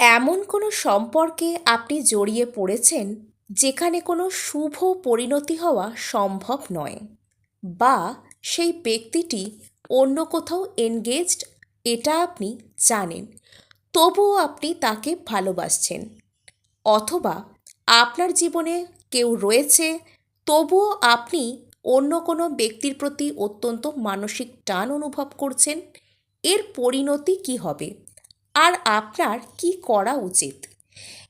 এমন কোনো সম্পর্কে আপনি জড়িয়ে পড়েছেন যেখানে কোনো শুভ পরিণতি হওয়া সম্ভব নয় বা সেই ব্যক্তিটি অন্য কোথাও এনগেজড এটা আপনি জানেন, তবুও আপনি তাকে ভালোবাসছেন। অথবা আপনার জীবনে কেউ রয়েছে, তবুও আপনি অন্য কোনো ব্যক্তির প্রতি অত্যন্ত মানসিক টান অনুভব করছেন, এর পরিণতি কী হবে? আর আপনার কি করা উচিত?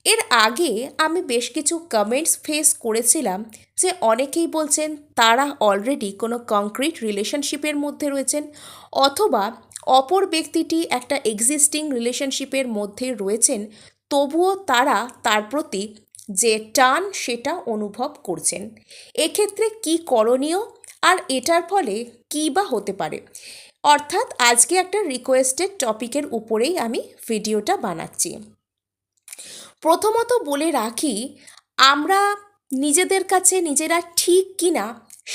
এর আগে আমি বেশ কিছু কমেন্টস ফেস করেছিলাম যে অনেকেই বলছেন তারা অলরেডি কোনো কংক্রিট রিলেশনশিপের মধ্যে রয়েছেন অথবা অপর ব্যক্তিটি একটা এক্সিস্টিং রিলেশনশিপের মধ্যে রয়েছেন, তবুও তারা তার প্রতি যে টান সেটা অনুভব করছেন। এক্ষেত্রে কি করণীয়? আর এটার ফলে কী বা হতে পারে? অর্থাৎ আজকে একটা রিকোয়েস্টেড টপিকের উপরেই আমি ভিডিওটা বানাচ্ছি। প্রথমত বলে রাখি, আমরা নিজেদের কাছে নিজেরা ঠিক কিনা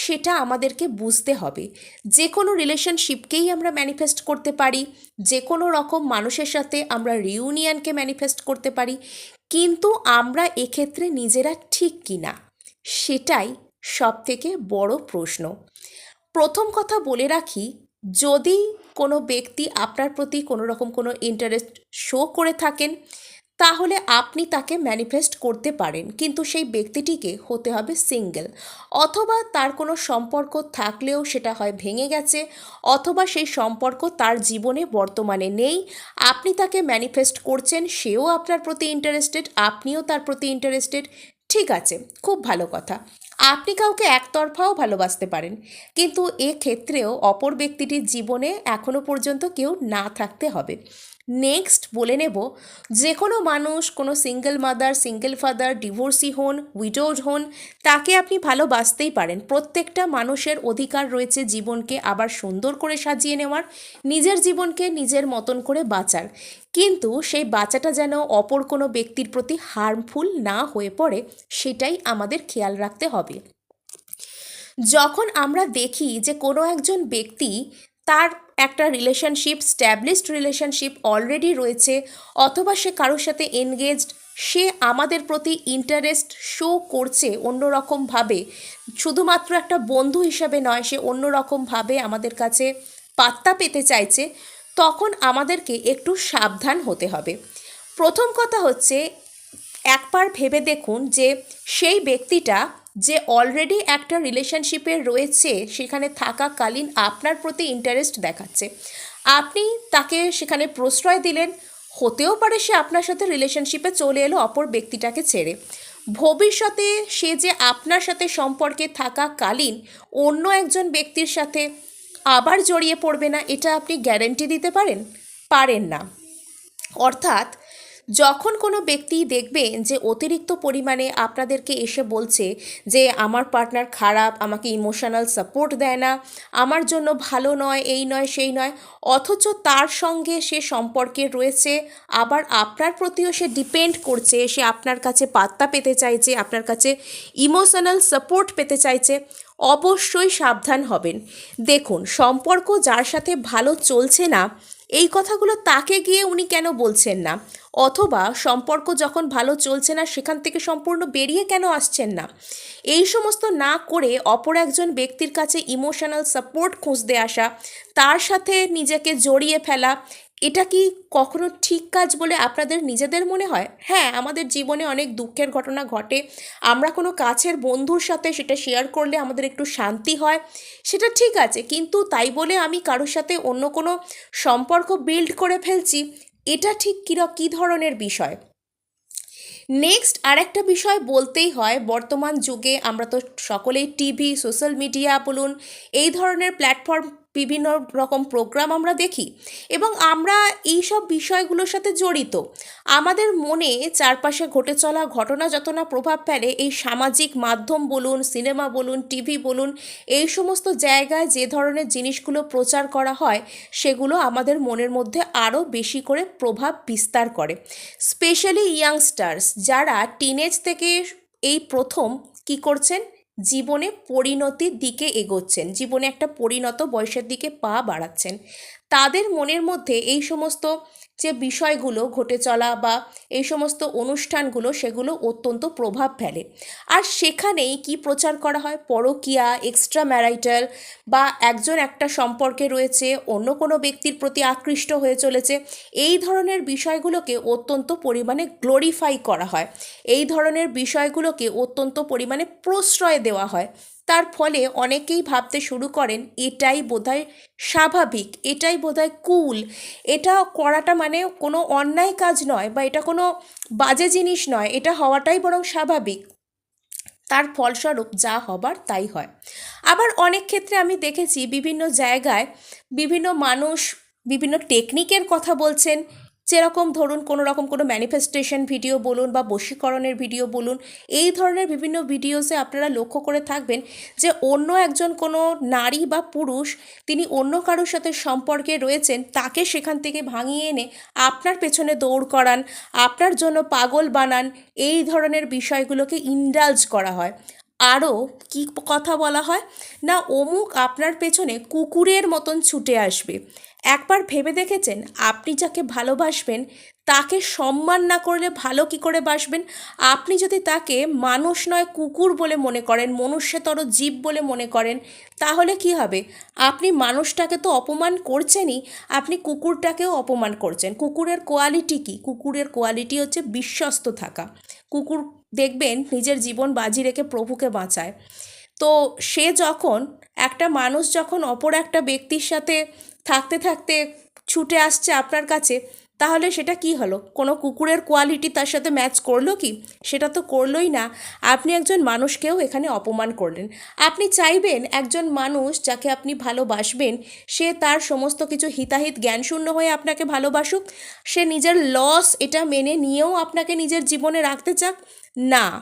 সেটা আমাদেরকে বুঝতে হবে। যে কোনো রিলেশনশিপকেই আমরা ম্যানিফেস্ট করতে পারি যে কোনো রকম মানুষের সাথে আমরা রিউনিয়নকে ম্যানিফেস্ট করতে পারি, কিন্তু আমরা এক্ষেত্রে নিজেরা ঠিক কিনা সেটাই সবথেকে বড় প্রশ্ন। প্রথম কথা বলে রাখি যদি কোনো ব্যক্তি আপনার প্রতি কোনো রকম কোনো ইন্টারেস্ট শো করে থাকেন, তাহলে আপনি তাকে ম্যানিফেস্ট করতে পারেন। কিন্তু সেই ব্যক্তিটিকে হতে হবে সিঙ্গেল অথবা তার কোনো সম্পর্ক থাকলেও সেটা হয় ভেঙে গেছে, অথবা সেই সম্পর্ক তার জীবনে বর্তমানে নেই। আপনি তাকে ম্যানিফেস্ট করছেন, সেও আপনার প্রতি ইন্টারেস্টেড আপনিও তার প্রতি ইন্টারেস্টেড ঠিক আছে, খুব ভালো কথা। আপনি কাউকে একতরফাও ভালোবাসতে পারেন, কিন্তু এক্ষেত্রেও অপর ব্যক্তিটির জীবনে এখনও পর্যন্ত কেউ না থাকতে হবে। নেক্সট বলে নেব যে কোনো মানুষ, কোনো single mother, single father, divorcee হন, উইডোড হন, তাকে আপনি ভালোবাসতেই পারেন। প্রত্যেকটা মানুষের অধিকার রয়েছে জীবনকে আবার সুন্দর করে সাজিয়ে নেওয়ার, নিজের জীবনকে নিজের মতন করে বাঁচার। কিন্তু সেই বাঁচাটা যেন অপর কোনো ব্যক্তির প্রতি হার্মফুল না হয়ে পড়ে, সেটাই আমাদের খেয়াল রাখতে হবে। যখন আমরা দেখি যে কোনো একজন ব্যক্তি তার একটা রিলেশনশিপ স্ট্যাবলিশড রিলেশনশিপ অলরেডি রয়েছে, অথবা সে কারোর সাথে এনগেজড সে আমাদের প্রতি ইন্টারেস্ট শো করছে অন্যরকমভাবে। শুধুমাত্র একটা বন্ধু হিসাবে নয়, সে অন্যরকমভাবে আমাদের কাছে পাত্তা পেতে চাইছে, তখন আমাদেরকে একটু সাবধান হতে হবে। প্রথম কথা হচ্ছে, একবার ভেবে দেখুন যে সেই ব্যক্তিটা যে অলরেডি একটা রিলেশনশিপে রয়েছে, সেখানে থাকাকালীন আপনার প্রতি ইন্টারেস্ট দেখাচ্ছে। আপনি তাকে সেখানে প্রশ্রয় দিলেন, হতেও পারে সে আপনার সাথে রিলেশনশিপে চলে এলো অপর ব্যক্তিটাকে ছেড়ে। ভবিষ্যতে সে যে আপনার সাথে সম্পর্কে থাকাকালীন অন্য একজন ব্যক্তির সাথে আবার জড়িয়ে পড়বে না, এটা আপনি গ্যারেন্টি দিতে পারেন? পারেন না। অর্থাৎ যখন কোনো ব্যক্তি দেখবেন যে অতিরিক্ত পরিমাণে আপনাদেরকে এসে বলছে যে আমার পার্টনার খারাপ, আমাকে ইমোশনাল সাপোর্ট দেয় না, আমার জন্য ভালো নয়, এই নয়, সেই নয়, অথচ তার সঙ্গে সে সম্পর্কে রয়েছে, আবার আপনার প্রতিও সে ডিপেন্ড করছে, সে আপনার কাছে পাত্তা পেতে চাইছে, আপনার কাছে ইমোশনাল সাপোর্ট পেতে চাইছে, অবশ্যই সাবধান হবেন। দেখুন, সম্পর্ক যার সাথে ভালো চলছে না এই কথাগুলো তাকে গিয়ে উনি কেন বলছেন না? অথবা সম্পর্ক যখন ভালো চলছে না, সেখান থেকে সম্পূর্ণ বেরিয়ে কেন আসছেন না? এই সমস্ত না করে অপর একজন ব্যক্তির কাছে ইমোশনাল সাপোর্ট খুঁজতে আসা, তার সাথে নিজেকে জড়িয়ে ফেলা এটা কি কখনো ঠিক কাজ বলে আপনাদের নিজেদের মনে হয়? হ্যাঁ আমাদের জীবনে অনেক দুঃখের ঘটনা ঘটে। আমরা কোনো কাছের বন্ধুর সাথে সেটা শেয়ার করলে আমাদের একটু শান্তি হয়। সেটা ঠিক আছে, কিন্তু তাই বলে আমি কারোর সাথে অন্য কোনো সম্পর্ক বিল্ড করে ফেলছি, এটা ঠিক কী কী ধরনের বিষয়? নেক্সট আরেকটা বিষয় বলতেই হয়, বর্তমান যুগে আমরা তো সকলেই টিভি সোশ্যাল মিডিয়া বলুন, এই ধরনের প্ল্যাটফর্ম বিভিন্ন রকম প্রোগ্রাম আমরা দেখি এবং আমরা এই সব বিষয়গুলোর সাথে জড়িত। আমাদের মনে চারপাশে ঘটে চলা ঘটনা যত না প্রভাব ফেলে, এই সামাজিক মাধ্যম বলুন সিনেমা বলুন টিভি বলুন, এই সমস্ত জায়গায় যে ধরনের জিনিসগুলো প্রচার করা হয়, সেগুলো আমাদের মনের মধ্যে আরও বেশি করে প্রভাব বিস্তার করে। স্পেশালি ইয়াংস্টার্স যারা টিনেজ থেকে এই প্রথম কি করছেন? জীবনে পরিণতির দিকে এগোচ্ছেন, জীবনে একটা পরিণত বয়সের দিকে পা বাড়াচ্ছেন। তাদের মনের মধ্যে এই সমস্ত যে বিষয়গুলো ঘটে চলা বা এই সমস্ত অনুষ্ঠানগুলো, সেগুলো অত্যন্ত প্রভাব ফেলে। আর সেখানেই কি প্রচার করা হয়? পরকীয়া এক্সট্রা ম্যারাইটাল বা একজন একটা সম্পর্কে রয়েছে, অন্য কোনো ব্যক্তির প্রতি আকৃষ্ট হয়ে চলেছে, এই ধরনের বিষয়গুলোকে অত্যন্ত পরিমাণে গ্লোরিফাই করা হয়। এই ধরনের বিষয়গুলোকে অত্যন্ত পরিমাণে প্রশ্রয় দেওয়া হয়। তার ফলে অনেকেই ভাবতে শুরু করেন, এটাই বোধহয় স্বাভাবিক, এটাই বোধহয় কুল। এটা করাটা মানে কোনো অন্যায় কাজ নয় বা এটা কোনো বাজে জিনিস নয়, এটা হওয়াটাই বরং স্বাভাবিক। তার ফলস্বরূপ যা হবার তাই হয়। আবার অনেক ক্ষেত্রে আমি দেখেছি বিভিন্ন জায়গায় বিভিন্ন মানুষ বিভিন্ন টেকনিকের কথা বলছেন যেরকম ধরুন কোনো রকম কোনো ম্যানিফেস্টেশন ভিডিও বলুন বা বশীকরণের ভিডিও বলুন, এই ধরনের বিভিন্ন ভিডিওসে আপনারা লক্ষ্য করে থাকবেন যে অন্য একজন কোনো নারী বা পুরুষ, তিনি অন্য কারোর সাথে সম্পর্কে রয়েছেন, তাকে সেখান থেকে ভাঙিয়ে এনে আপনার পেছনে দৌড় করান, আপনার জন্য পাগল বানান, এই ধরনের বিষয়গুলোকে ইন্ডালজ করা হয়। আরও কি কথা বলা হয়? না, অমুক আপনার পেছনে কুকুরের মতন ছুটে আসবে। একবার ভেবে দেখেছেন আপনি যাকে ভালোবাসবেন, তাকে সম্মান না করলে ভালো কি করে বাসবেন? আপনি যদি তাকে মানুষ নয়, কুকুর বলে মনে করেন, মনুষ্যতর জীব বলে মনে করেন, তাহলে কি হবে? আপনি মানুষটাকে তো অপমান করছেনই, আপনি কুকুরটাকেও অপমান করছেন। কুকুরের কোয়ালিটি কি? কুকুরের কোয়ালিটি হচ্ছে বিশ্বস্ত থাকা। কুকুর দেখবেন নিজের জীবন বাজি রেখে প্রভুকে বাঁচায়। তো সে যখন একটা মানুষ যখন অপর একটা ব্যক্তির সাথে থাকতে থাকতে ছুটে আসছে আপনার কাছে, তাহলে সেটা কি হলো? কোনো কুকুরের কোয়ালিটি তার সাথে ম্যাচ করল কি? সেটা তো করলোই না। আপনি একজন মানুষকেও এখানে অপমান করলেন। আপনি চাইবেন একজন মানুষ যাকে আপনি ভালোবাসবেন, সে তার সমস্ত কিছু হিতাহিত জ্ঞানশূন্য হয়ে আপনাকে ভালোবাসুক, সে নিজের লস এটা মেনে নিয়েও আপনাকে নিজের জীবনে রাখতে চাক না,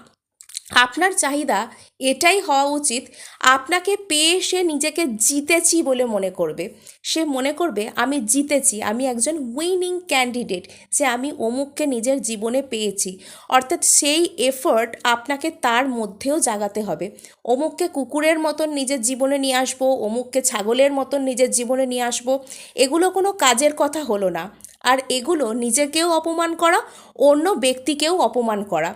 আপনার চাহিদা এটাই হওয়া উচিত। আপনাকে পেয়ে সে নিজেকে জিতেছি বলে মনে করবে। সে মনে করবে, আমি জিতেছি, আমি একজন উইনিং ক্যান্ডিডেট যে আমি অমুককে নিজের জীবনে পেয়েছি। অর্থাৎ সেই এফর্ট আপনাকে তার মধ্যেও জাগাতে হবে। অমুককে কুকুরের মতন নিজের জীবনে নিয়ে আসব, অমুককে ছাগলের মতন নিজের জীবনে নিয়ে আসব, এগুলো কোনো কাজের কথা হলো না। আর এগুলো নিজেকেও অপমান করা, অন্য ব্যক্তিকেও অপমান করা।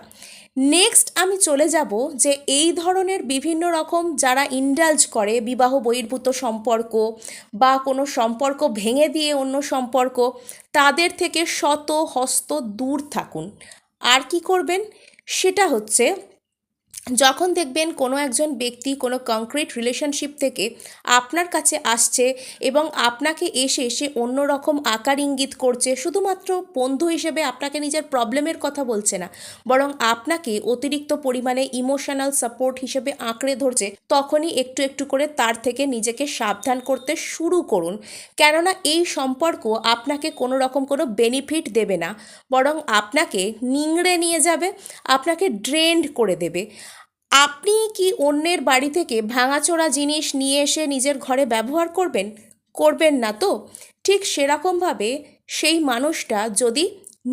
নেক্সট আমি চলে যাব যে এই ধরনের বিভিন্ন রকম যারা ইন্ডালজ করে, বিবাহ বহির্ভূত সম্পর্ক বা কোনো সম্পর্ক ভেঙে দিয়ে অন্য সম্পর্ক, তাদের থেকে শত হস্ত দূর থাকুন। আর কি করবেন? সেটা হচ্ছে যখন দেখবেন কোনো একজন ব্যক্তি কোনো কংক্রিট রিলেশনশিপ থেকে আপনার কাছে আসছে এবং আপনাকে এসে সে অন্য রকম আকার ইঙ্গিত করছে, শুধুমাত্র বন্ধু হিসেবে আপনাকে নিজের প্রবলেমের কথা বলছে না, বরং আপনাকে অতিরিক্ত পরিমাণে ইমোশনাল সাপোর্ট হিসেবে আঁকড়ে ধরছে, তখনই একটু একটু করে তার থেকে নিজেকে সাবধান করতে শুরু করুন। কেননা এই সম্পর্ক আপনাকে কোনো রকম কোনো বেনিফিট দেবে না, বরং আপনাকে নিংড়ে নিয়ে যাবে, আপনাকে ড্রেন্ড করে দেবে। আপনি কি অন্যের বাড়ি থেকে ভাঙাচোরা জিনিস নিয়ে এসে নিজের ঘরে ব্যবহার করবেন? করবেন না তো? ঠিক সেরকমভাবে সেই মানুষটা যদি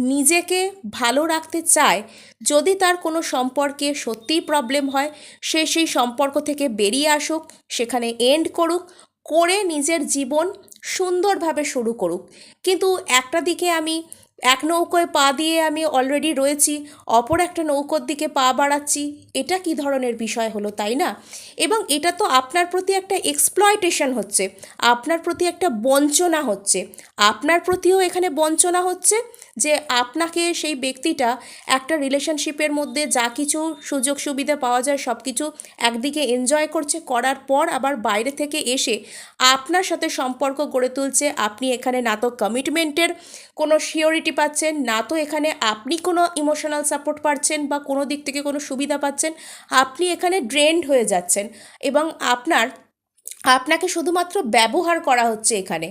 নিজেকে ভালো রাখতে চায়, যদি তার কোনো সম্পর্কে সত্যিই প্রবলেম হয়, সে সেই সম্পর্ক থেকে বেরিয়ে আসুক, সেখানে এন্ড করুক, করে নিজের জীবন সুন্দরভাবে শুরু করুক। কিন্তু একটা দিকে আমি এক নৌকোয় পা দিয়ে আমি অলরেডি রয়েছি, অপর একটা নৌকোর দিকে পা বাড়াচ্ছি, এটা কি ধরনের বিষয় হলো, তাই না? এবং এটা তো আপনার প্রতি একটা এক্সপ্লয়টেশন হচ্ছে, আপনার প্রতি একটা বঞ্চনা হচ্ছে, আপনার প্রতিও এখানে বঞ্চনা হচ্ছে যে আপনাকে সেই ব্যক্তিটা একটা রিলেশনশিপের মধ্যে যা কিছু সুযোগ সুবিধা পাওয়া যায় সব কিছু একদিকে এনজয় করছে, করার পর আবার বাইরে থেকে এসে আপনার সাথে সম্পর্ক গড়ে তুলছে, আপনি এখানে না তো কমিটমেন্টের কোনো শিওরিটি পাচ্ছেন, না তো এখানে আপনি কোনো ইমোশনাল সাপোর্ট পাচ্ছেন বা কোনো দিক থেকে কোনো সুবিধা পাচ্ছেন, আপনি এখানে ড্রেন্ড হয়ে যাচ্ছেন এবং আপনার, আপনাকে শুধুমাত্র ব্যবহার করা হচ্ছে এখানে।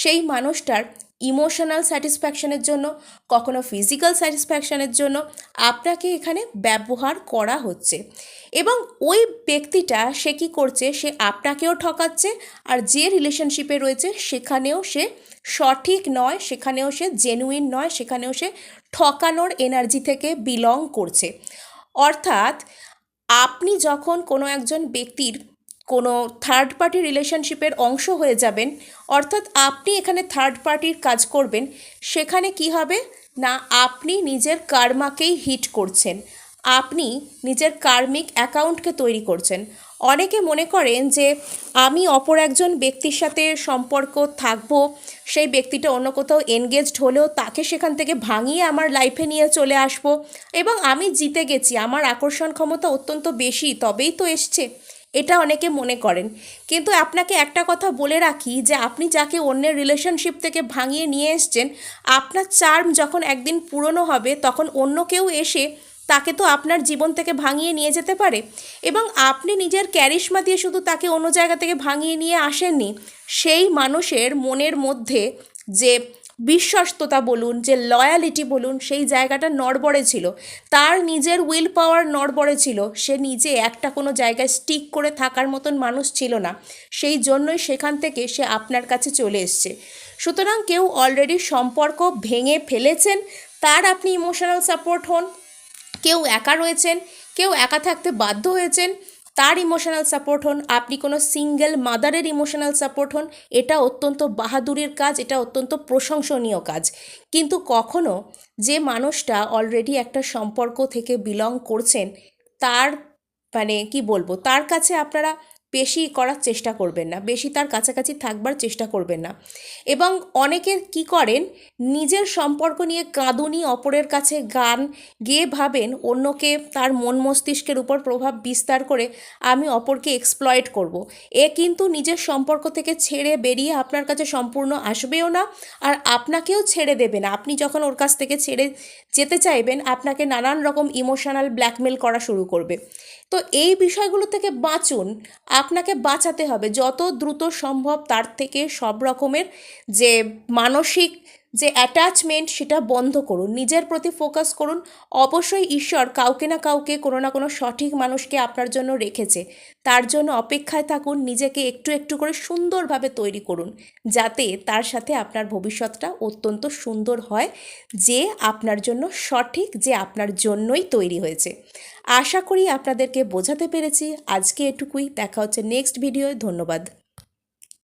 সেই মানুষটার ইমোশনাল স্যাটিসফ্যাকশনের জন্য, কখনো ফিজিক্যাল স্যাটিসফ্যাকশনের জন্য আপনাকে এখানে ব্যবহার করা হচ্ছে এবং ওই ব্যক্তিটা সে কী করছে, সে আপনাকেও ঠকাচ্ছে আর যে রিলেশনশিপে রয়েছে সেখানেও সে সঠিক নয়, সেখানেও সে জেনুইন নয়, সেখানেও সে ঠকানোর এনার্জি থেকে বিলং করছে। অর্থাৎ আপনি যখন কোনো একজন ব্যক্তির কোনো থার্ড পার্টি রিলেশনশিপের অংশ হয়ে যাবেন, অর্থাৎ আপনি এখানে থার্ড পার্টির কাজ করবেন, সেখানে কি হবে? না, আপনি নিজের কার্মাকেই হিট করছেন। আপনি নিজের কার্মিক অ্যাকাউন্টকে তৈরি করছেন। অনেকে মনে করেন যে আমি অপর একজন ব্যক্তির সাথে সম্পর্ক থাকব, সেই ব্যক্তিটা অন্য কোথাও এনগেজড হলেও তাকে সেখান থেকে ভাঙিয়ে আমার লাইফে নিয়ে চলে আসব এবং আমি জিতে গেছি, আমার আকর্ষণ ক্ষমতা অত্যন্ত বেশি, তবেই তো এসছে। এটা অনেকে মনে করেন। কিন্তু আপনাকে একটা কথা বলে রাখি যে আপনি যাকে অন্যের রিলেশনশিপ থেকে ভাঙিয়ে নিয়ে এসছেন, আপনার চার্ম যখন একদিন পুরনো হবে, তখন অন্য কেউ এসে তাকে তো আপনার জীবন থেকে ভাঙিয়ে নিয়ে যেতে পারে। এবং আপনি নিজের ক্যারিশমা দিয়ে শুধু তাকে অন্য জায়গা থেকে ভাঙিয়ে নিয়ে আসেননি, সেই মানুষের মনের মধ্যে যে বিশ্বস্ততা বলুন, যে লয়ালিটি বলুন, সেই জায়গাটা নড়বড়ে ছিল। তার নিজের উইল পাওয়ার নড়বড়ে ছিল। সে নিজে একটা কোনো জায়গায় স্টিক করে থাকার মতন মানুষ ছিল না। সেই জন্যই সেখান থেকে সে আপনার কাছে চলে এসছে। সুতরাং কেউ অলরেডি সম্পর্ক ভেঙে ফেলেছেন, তার আপনি ইমোশনাল সাপোর্ট হন। কেউ একা রয়েছেন, কেউ একা থাকতে বাধ্য হয়েছেন, তার ইমোশনাল সাপোর্ট হন, আপনি কোনো সিঙ্গেল মাদারের ইমোশনাল সাপোর্ট হন, এটা অত্যন্ত বাহাদুরের কাজ, এটা অত্যন্ত প্রশংসনীয় কাজ। কিন্তু কখনো যে মানুষটা অলরেডি একটা সম্পর্ক থেকে বিলং করছেন, তার মানে কি বলব, তার কাছে আপনারা বেশি করার চেষ্টা করবেন না, বেশি তার কাছাকাছি থাকবার চেষ্টা করবেন না। এবং অনেকে কি করেন, নিজের সম্পর্ক নিয়ে কাঁদুনি, অপরের কাছে গান গেয়ে ভাবেন, অন্যকে তার মন মস্তিষ্কের উপর প্রভাব বিস্তার করে আমি অপরকে এক্সপ্লয়েট করব। এ কিন্তু নিজের সম্পর্ক থেকে ছেড়ে বেরিয়ে আপনার কাছে সম্পূর্ণ আসবেও না আর আপনাকেও ছেড়ে দেবে না। আপনি যখন ওর কাছ থেকে ছেড়ে যেতে চাইবেন, আপনাকে নানান রকম ইমোশনাল ব্ল্যাকমেল করা শুরু করবে। তো এই বিষয়গুলো থেকে বাঁচুন। আপনাকে বাঁচাতে হবে। যত দ্রুত সম্ভব তার থেকে সব রকমের যে মানসিক যে অ্যাটাচমেন্ট সেটা বন্ধ করুন। নিজের প্রতি ফোকাস করুন। অবশ্যই ঈশ্বর কাউকে না কাউকে কোনো না কোনো সঠিক মানুষকে আপনার জন্য রেখেছে। তার জন্য অপেক্ষায় থাকুন, নিজেকে একটু একটু করে সুন্দরভাবে তৈরি করুন, যাতে তার সাথে আপনার ভবিষ্যৎটা অত্যন্ত সুন্দর হয়, যে আপনার জন্য সঠিক, যে আপনার জন্যই তৈরি হয়েছে। আশা করি আপনাদেরকে বোঝাতে পেরেছি। আজকে এটুকুই। দেখা হচ্ছে নেক্সট ভিডিওয় ধন্যবাদ।